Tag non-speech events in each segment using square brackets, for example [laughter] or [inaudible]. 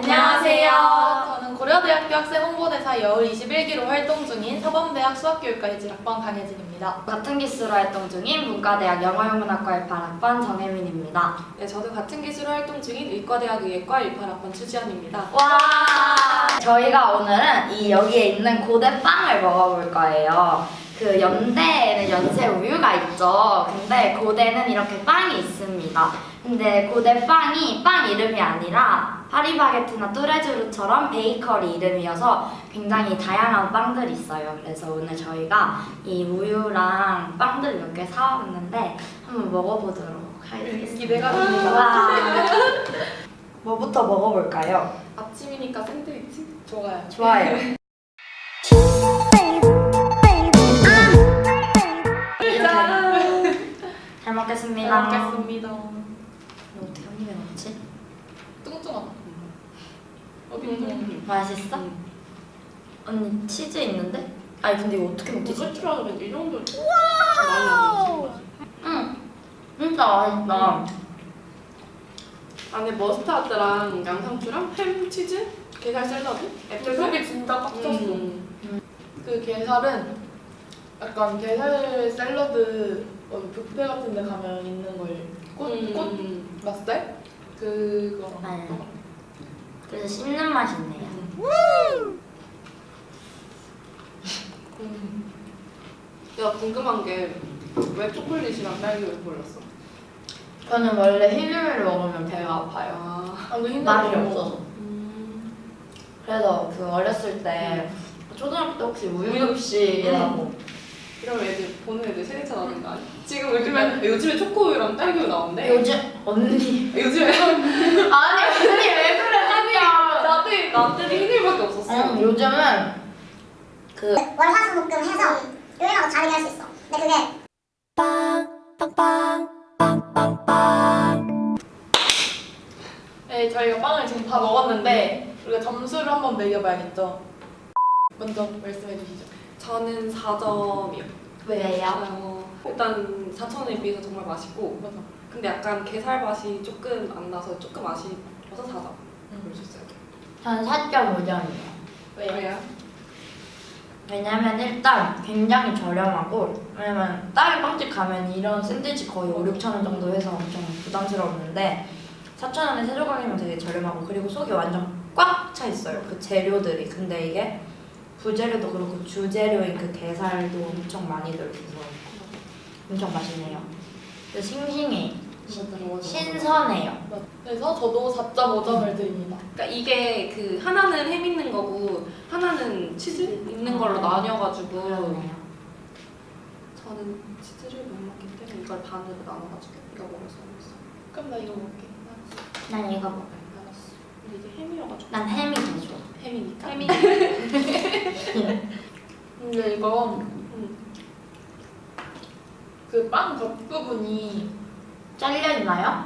안녕하세요. 저는 고려대학교 학생 홍보대사 여울 21기로 활동 중인 사범대학 수학교육과 예질학번 강혜진입니다. 같은 기수로 활동 중인 문과대학 영어영문학과 18학번 정혜민입니다. 네, 저도 같은 기수로 활동 중인 의과대학 의예과 18학번 추지연입니다. 와! 저희가 오늘은 이 여기에 있는 고대 빵을 먹어볼 거예요. 그 연대에는 연세 우유가 있죠. 근데 고대는 이렇게 빵이 있습니다. 근데 고대 빵이 빵 이름이 아니라 파리바게트나 뚜레쥬르처럼 베이커리 이름이어서 굉장히 다양한 빵들이 있어요. 그래서 오늘 저희가 이 우유랑 빵들 몇 개 사왔는데 한번 먹어보도록 하겠습니다. 기대가 됩니다. 와. [laughs] 뭐부터 먹어볼까요? 아침이니까 샌드위치? 좋아요. 좋아요. [laughs] 먹겠습니다. 잘 먹겠습니다. 이거 어떻게 한 입에 넣지? 뚱뚱하다. 어디 음. 맛있어? 음. 언니 치즈 있는데? 아니 근데 이거 어떻게 먹지? 소주라면 이 정도 많이 안 먹지. 응. 진짜 맛있다. 안에 머스타드랑 양상추랑 햄, 치즈, 게살 샐러드, 애플 속이 진짜 꽉 찼어. 음. 그 게살은 약간 게살 샐러드 어디 뷔페 같은 데 가면 있는 걸 꽃, 음. 꽃 맛살? 그거 네. 그래서 씹는 맛이 있네요. 음. 내가 궁금한 게 왜 초콜릿이랑 딸기를 골랐어? 저는 원래 흰우유를 먹으면 배가 아파요. 아, 아, 너 흰색 맛이. 없어서. 음. 그래서 그 어렸을 때 초등학교 때 혹시 우유 급식이라고 이러면 애들 보는 애들 세대차 나는 거 아니야? 지금 요즘에 요즘에 초코우유랑 딸기우유 나온대. 요즘 언니 요즘에 [laughs] 아니 언니 왜 그래 진짜 나들 나들이 흰우유밖에 없었어. 응, 요즘은 그 월화수목금 해서 요일하고 다르게 할 수 있어. 근데 그게 네, 저희가 빵을 지금 다 먹었는데 우리가 점수를 한번 매겨봐야겠죠. 먼저 말씀해 주시죠. 저는 4점이요. 왜요? 일단 4,000원에 비해서 정말 맛있고 맞아. 근데 약간 게살 맛이 조금 안 나서 조금 아쉬워서 4점 음. 줬어요. 저는 4.5점이에요. 왜요? 왜냐면 일단 굉장히 저렴하고 왜냐면 다른 빵집 가면 이런 샌드위치 거의 5, 6천 원 정도 해서 엄청 부담스러웠는데 4천 원에 세 조각이면 되게 저렴하고 그리고 속이 완전 꽉 차 있어요 그 재료들이 근데 이게 부재료도 그렇고 주재료인 그 게살도 엄청 많이 들어있어서 엄청 맛있네요 근데 싱싱해 신선해요 그래서 저도 4.5점을 드립니다. 그러니까 이게 그 하나는 햄 있는 거고 하나는 치즈 있는 걸로 나뉘어가지고 그러네요 저는 치즈를 못 먹기 때문에 이걸 반으로 나눠가지고 이거 먹을 수 없어. 그럼 나 이거 먹을게. 난 이거 알았어. 근데 이게 햄이어가지고 난 햄이 더 좋아 햄이니까. 햄이. [laughs] 근데 이거 음. 그빵 겉부분이 잘려 있나요?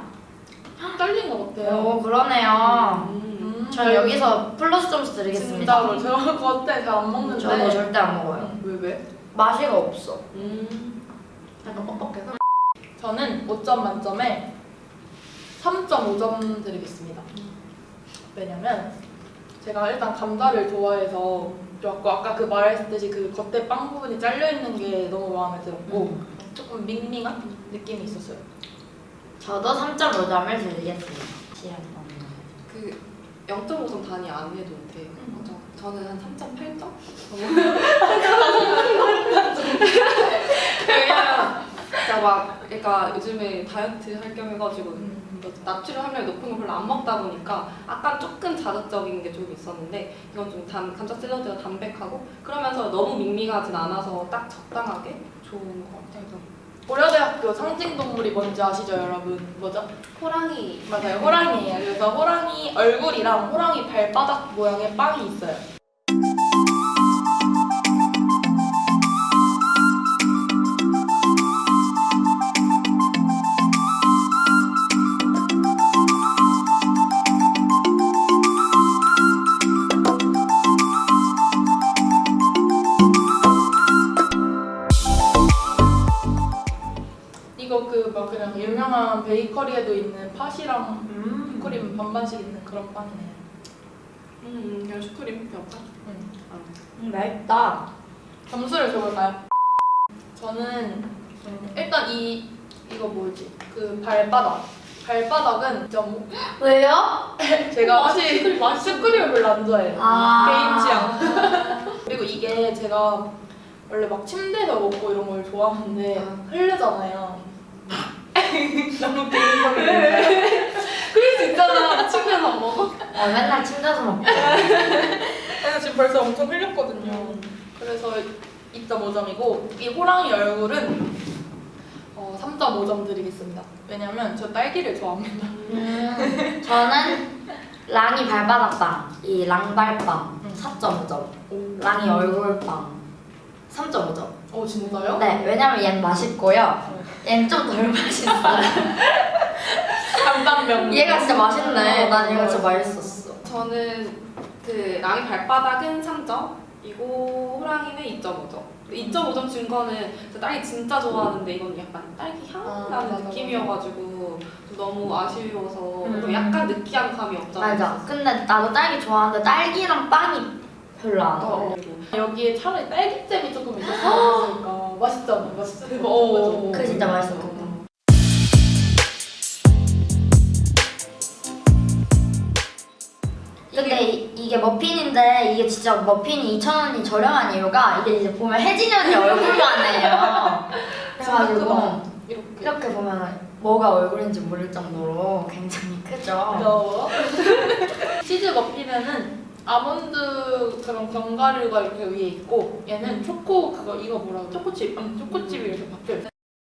잘린 것 같아요. 오 그러네요 음. 전 여기서 플러스 점수 드리겠습니다. 진짜로 제가 겉에 잘안 먹는데 저도 절대 안 먹어요. 왜 왜? 맛이가 없어. 음. 약간 뻑뻑해서 저는 5점 만점에 3.5점 드리겠습니다. 왜냐면 제가 일단 감자를 좋아해서 좋았고 아까 그 말했듯이 그 겉에 빵 부분이 잘려 있는 게 너무 마음에 들었고 조금 밍밍한 느낌이 있었어요. 저도 3.5점을 드리겠습니다. 시간 그 0.5점 단위 안 해도 돼. 맞아. 저는 한 3.8점? [laughs] 왜냐면 진짜 막 그러니까 요즘에 다이어트 할 겸 해가지고 뭐 나트륨 함량이 높은 거 별로 안 먹다 보니까 약간 조금 자극적인 게 좀 있었는데 이건 좀 단, 감자 샐러드가 담백하고 그러면서 너무 밍밍하진 않아서 딱 적당하게 좋은 것 같아요. 고려대학교 상징 동물이 뭔지 아시죠, 여러분? 뭐죠? 호랑이 맞아요, 호랑이에요. 그래서 호랑이 얼굴이랑 호랑이 발바닥 모양의 빵이 있어요. 베이커리에도 있는 팥이랑 음. 크림 반반씩 있는 그런 빵이네요. 음, 그냥 슈크림 배울까? 음. 음, 맵다. 점수를 줘볼까요? 저는 음, 일단 이 이거 뭐지? 그 발바닥. 발바닥은 좀 [gasps] 왜요? [laughs] 제가 사실 슈크림을 별로 안 좋아해요. 아. 개인 취향. [laughs] 그리고 이게 제가 원래 막 침대에서 먹고 이런 걸 좋아하는데 아. 흐르잖아요. 너무 개인적인데. 그럴 수 있잖아. 침대에서 안 먹어? 어, 맨날 침대에서 먹고. 그래서 지금 벌써 엄청 흘렸거든요. 그래서 2.5점이고 이 호랑이 얼굴은 어, 3.5점 드리겠습니다. 왜냐면 저 딸기를 좋아합니다. 음, 저는 랑이 발바닥빵, 이 랑발빵 음. 4.5점. 랑이 얼굴빵 3.5점. 어 진짜요? 네, 왜냐면 얘는 맛있고요. 얘는 좀 덜 맛있어요. 담당명. 얘가 진짜 맛있네. 난 얘가 진짜 맛있었어. 저는 그 랑이 발바닥은 3점이고 호랑이는 2.5점. 2.5점 준 거는 저 딸기 진짜 좋아하는데 이건 약간 딸기 향 아, 나는 맞아, 느낌이어가지고 좀 너무 아쉬워서 음. 또 약간 느끼한 감이 없잖아. 맞아. 근데 나도 딸기 좋아하는데 딸기랑 빵이 별로 안 어울려. 어. 여기에 차라리 딸기잼이 조금 있었으니까 맛있잖아. 맛있어. 어. 그 진짜 맛있었거든. 근데 이, 이게 머핀인데 이게 진짜 머핀이 2,000원이 저렴한 이유가 이게 이제 보면 혜진이 언니 얼굴만 해요. [laughs] 그래가지고 이렇게. 이렇게 보면 뭐가 얼굴인지 모를 정도로 굉장히 크죠. 귀여워. [laughs] 치즈 머핀에는 아몬드 그런 견과류가 이렇게 위에 있고 얘는 초코 그거 이거 뭐라고 초코칩 응, 초코칩이 이렇게 박혀 있어.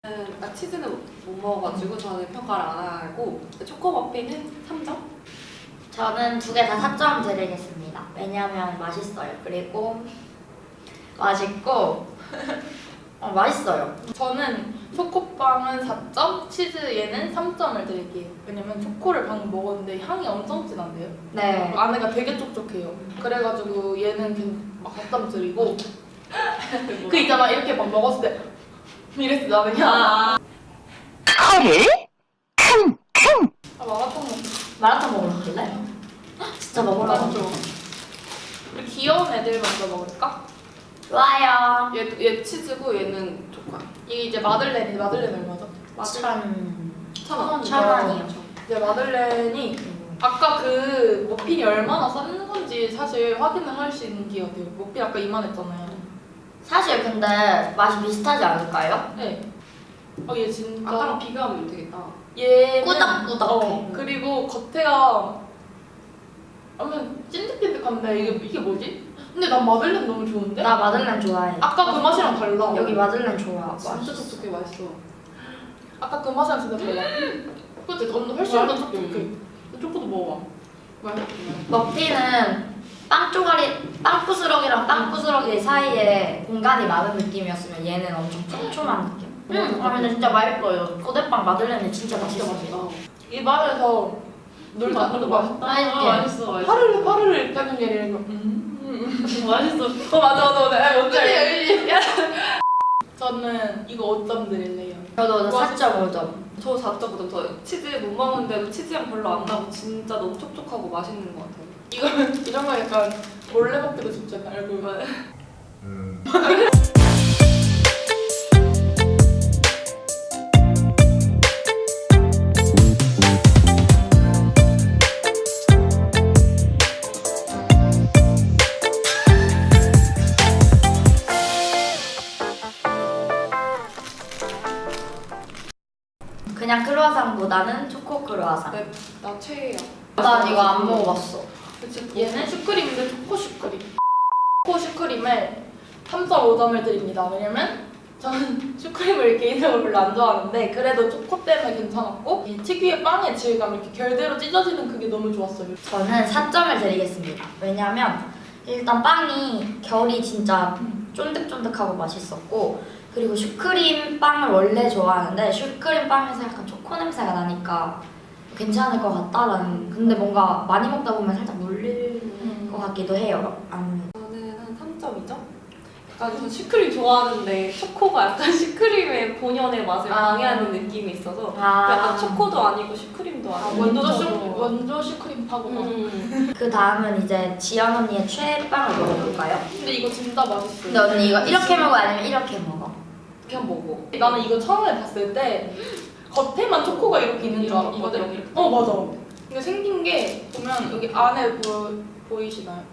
저는 나 치즈는 못- 못 먹어가지고 저는 평가를 안 하고 초코 머핀은 3점? 저는 두 개 다 4점 드리겠습니다. 왜냐면 맛있어요. 그리고 맛있고 [laughs] 어, 맛있어요. 저는 초코빵은 4점, 치즈 얘는 3점을 드릴게요. 왜냐면 초코를 방금 먹었는데 향이 엄청 진한데요. 네. 안에가 되게 촉촉해요. 그래가지고 얘는 그냥 막 4점 드리고 [laughs] 그 있잖아 이렇게 막 먹었을 때 이랬어 나 그냥 아, 마라탕 먹 마라탕 먹으러 갈래? 진짜 먹으러. 우리 귀여운 애들 먼저 먹을까? 좋아요. 얘, 얘 치즈고 얘는 초코야. 이게 이제 마들렌이 마들렌 얼마죠? 천... 천 원. 천 원이요. 이제 마들렌이 아까 그 머핀이 얼마나 싼 건지 사실 확인을 할 수 있는 게 어때요? 머핀 아까 이만했잖아요. 사실 근데 맛이 비슷하지 않을까요? 네. 어얘 진짜 아까랑 비교하면 되겠다. 얘는 꾸덕꾸덕해. 어, 그리고 겉에가 아무튼 찐득찐득한데 이게 이게 뭐지? 근데 난 마들렌 너무 좋은데? 나 마들렌 좋아해. 아까 그 맛이랑 달라. 여기 마들렌 좋아. 진짜 촉촉해 맛있어. 아까 그 맛이랑 진짜 달라. 그치? 넌 훨씬 더 촉촉해. 초코도 먹어봐. 맛있어. 머핀은 빵 쪼가리, 빵 부스러기랑 빵 부스러기 사이에 공간이 많은 느낌이었으면 얘는 엄청 촘촘한 느낌. 응, 아 근데 진짜 맛있어요. 꼬대빵 마들렌이 진짜 맛있어요. 이 맛에서 놀자. 근데 맛있다. 맛있게. 맛있어 맛있어. 파르르 파르르 이거 음, 음. 맛있어. 어 맞아 맞아 맞아. 아, 뭔지 알지? 저는 이거 5점 드릴래요. 저도 4.5점. 저 4.5점. 저 치즈 못 먹는데도 치즈향 별로 안 나고 진짜 너무 촉촉하고 맛있는 것 같아요. 이거 [laughs] 이런 거 약간 몰래 먹기도 좋잖아. 얼굴. 그냥 나 최애야. 난 이거 안 먹어봤어. 그치? 얘는 슈크림인데 초코 슈크림. 초코 슈크림을 3.5점을 드립니다. 왜냐면 저는 [laughs] 슈크림을 개인적으로 별로 안 좋아하는데 그래도 초코 때문에 괜찮았고 이 특유의 빵의 질감 이렇게 결대로 찢어지는 그게 너무 좋았어요. 저는 4점을 드리겠습니다. 왜냐면 일단 빵이 결이 진짜 쫀득쫀득하고 맛있었고 그리고 슈크림 빵을 원래 좋아하는데 슈크림 빵에서 약간 초코 냄새가 나니까 괜찮을 것 같다라는 근데 뭔가 많이 먹다 보면 살짝 물릴 것 같기도 해요. 안 저는 한 3점이죠? 약간 저 슈크림 좋아하는데 초코가 약간 슈크림의 본연의 맛을 아. 방해하는 느낌이 있어서 아. 약간 초코도 아니고 슈크림도 아, 아니고 원조 원조 슈크림 파고가. 음. 그 다음은 이제 지연 언니의 최애빵을 먹어볼까요? 근데 이거 진짜 맛있어. 근데 언니 이거 이렇게 먹어 아니면 이렇게 먹어? 그냥 먹어. 나는 이거 처음에 봤을 때 겉에만 초코가 이렇게 있는 줄 이거, 알았거든. 이거 이렇게. 어 맞아. 이게 생긴 게 보면 여기 안에 보, 보이시나요?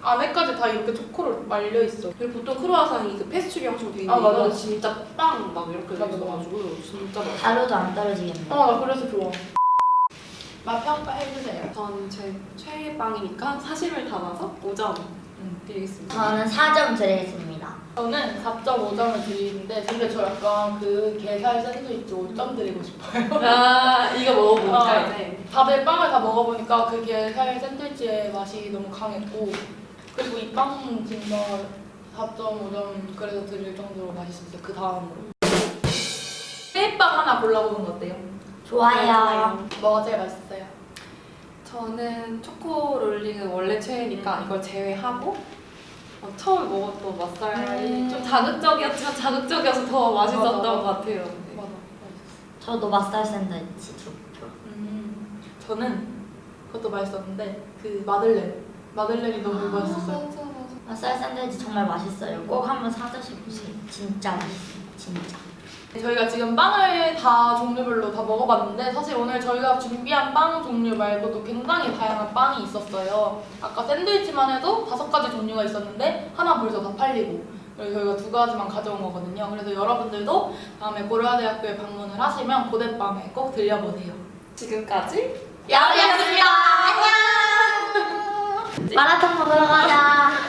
안에까지 다 이렇게 초코로 말려 있어. 그리고 보통 크루아상이 그 페스츄리 형식으로 돼 있는데 아, 맞아. 이거는 진짜 빵 막 이렇게 돼 맞아, 있어가지고 진짜 맛있어. 가루도 안 떨어지겠네. 어 나 그래서 좋아. 맛 평가 해주세요. 전 제 최애 빵이니까 사심을 담아서 5점 음. 드리겠습니다. 저는 4점 드리겠습니다. 저는 4.5점을 드리는데 근데 저 약간 그 게살 샌드위치 5점 드리고 싶어요. 아 이거 먹어볼까 아. 이제. 다들 빵을 다 먹어보니까 그 게살 샌드위치의 맛이 너무 강했고 그리고 이 빵 진짜 4.5점 그래서 드릴 정도로 맛있었어요. 그 다음으로. 쇠빵 하나 골라보는 거 어때요? 좋아요. 뭐가 제일 맛있어요? 저는 초코 롤링은 원래 최애니까 이걸 제외하고 어, 처음 먹었던 맛살이 음. 좀 자극적이었지만 자극적이어서 더 맛있었던 맞아, 맞아. 것 같아요. 네. 맞아, 맛있어. 저도 맛살 샌드위치 두 표. 음, 저는 그것도 맛있었는데 그 마들렌 마들렌이 너무 아. 맛있었어요. 맞아 맞아. 맛살 샌드위치 정말 맛있어요. 꼭 한번 사드셔보세요. 진짜 맛있어요. 진짜. 저희가 지금 빵을 다 종류별로 다 먹어봤는데 사실 오늘 저희가 준비한 빵 종류 말고도 굉장히 다양한 빵이 있었어요. 아까 샌드위치만 해도 다섯 가지 종류가 있었는데 하나 벌써 다 팔리고 그래서 저희가 두 가지만 가져온 거거든요. 그래서 여러분들도 다음에 고려대학교에 방문을 하시면 고대빵에 꼭 들려보세요. 지금까지 야우였습니다. 안녕. 마라톤 먹으러 가자.